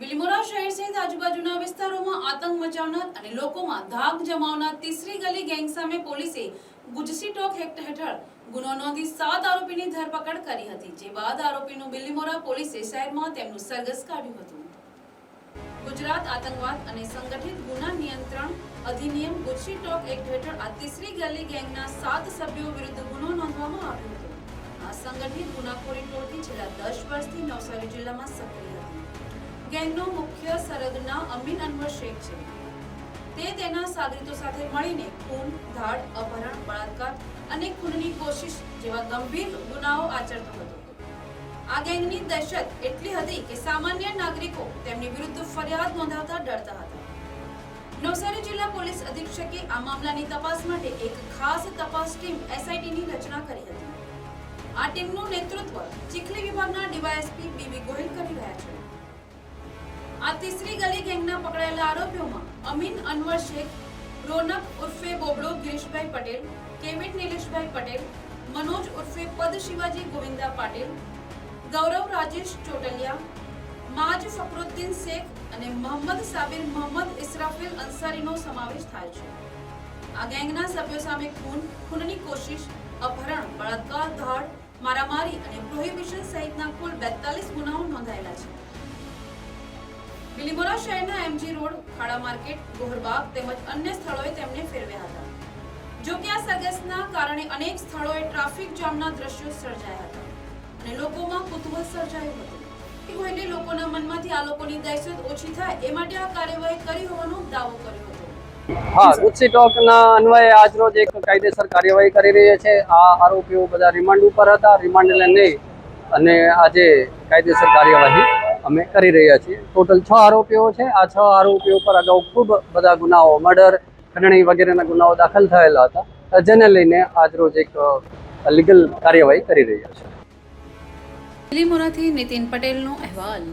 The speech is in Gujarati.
બિલીમોરા શહેર સહિત આજુબાજુના વિસ્તારોમાં આતંક મચાવનાર અને લોકોમાં ધાક જમાવનાર તીસરી ગલી ગેંગ સામે પોલીસે ગુજસી ટોક એક્ટ હેઠળ ગુનો નોંધી સાત આરોપીની ધરપકડ કરી હતી, જે બાદ આરોપીનું બિલીમોરા પોલીસે શહેરમાં તેમનું સરઘસ કાઢ્યું હતું. ગુજરાત આતંકવાદ અને સંગઠિત ગુના નિયંત્રણ અધિનિયમ ગુજસી ટોક એક્ટ હેઠળ આ તીસરી ગલી ગેંગના સાત સભ્યો વિરુદ્ધ ગુનો નોંધવામાં આવ્યો હતો. આ સંગઠિત ગુનાખોરી ટોળકી છેલ્લા દસ વર્ષથી નવસારી જિલ્લામાં સક્રિય હતી. ગેંગનો મુખ્ય સરગના અમીન અનવર શેખ છે. તે તેના સાગરીતો સાથે મળીને ખૂન, ધાડ, અપહરણ, બળાત્કાર અને ખૂનની કોશિશ જેવા ગંભીર ગુનાઓ આચરતો હતો. આ ગેંગની દહેશત એટલી હતી કે સામાન્ય નાગરિકો તેમની વિરુદ્ધ ફરિયાદ નોંધાવતા ડરતા હતા. નવસારી જિલ્લા પોલીસ અધિક્ષકે આ મામલાની તપાસ માટે એક ખાસ તપાસ ટીમ એસઆઈટીની રચના કરી હતી. આ ટીમનું નેતૃત્વ ચીખલી વિભાગના ડીવાયએસપી બીબી ગોહિલ કરી રહ્યા છે. તીસરી ગલી ગેંગના પકડાયેલા આરોપીઓમાં અમીન અનવર શેખ રોનક ઉર્ફે બોબડો ગિરીશભાઈ પટેલ કેવિટ નિલેશભાઈ પટેલ મનોજ ઉર્ફે પદ શિવાજી ગોવિંદા પાટીલ ગૌરવ રાજેશ ચોટલિયા માજ ફકરુદ્દીન શેખ અને મોહમ્મદ સાબિર મોહમ્મદ ઇસરાફિલ અંસારીનો સમાવેશ થાય છે. આ ગેંગના સભ્યો સામે ખૂન, ખૂનની કોશિશ, અપહરણ, બળાત્કાર, ધાડ, મારામારી અને પ્રોહિબિશન સહિતના કુલ બેતાલીસ ગુનાઓ નોંધાયેલા છે. બિલીમોરા શહેરના MG road, Khada market, Goharbaug તેમજ અન્ય સ્થળોએ તેમને ફેરવ્યા હતા. જો કે આ સરઘસના કારણે અનેક સ્થળોએ ટ્રાફિક જામના દ્રશ્યો સર્જાયા હતા અને લોકોમાં કુતૂહલ સર્જાયું હતું. કે ગોહિલે લોકોના મનમાંથી આ લોકોની દહેશત ઓછી થાય એ માટે આ કાર્યવાહી કરી હોવાનો દાવો કર્યો હતો. હા, ગુજસી ટોકના અન્વયે આજરોજ એક કાયદેસર કાર્યવાહી કરી રહી છે. આ આરોપીઓ બધા રિમાન્ડ ઉપર હતા. રિમાન્ડ લઈને અને આજે કાયદેસર કાર્યવાહી અમે કરી રહ્યા છીએ. ટોટલ છ આરોપીઓ છે. આ છ આરોપીઓ પર અગાઉ ખૂબ બધા ગુનાઓ, મર્ડર, ખંડણી વગેરેના ગુનાઓ દાખલ થયેલા હતા. જેને લઈને આજરોજ એક લીગલ કાર્યવાહી કરી રહ્યા છે. બિલીમોરાથી નીતિન પટેલનો અહેવાલ.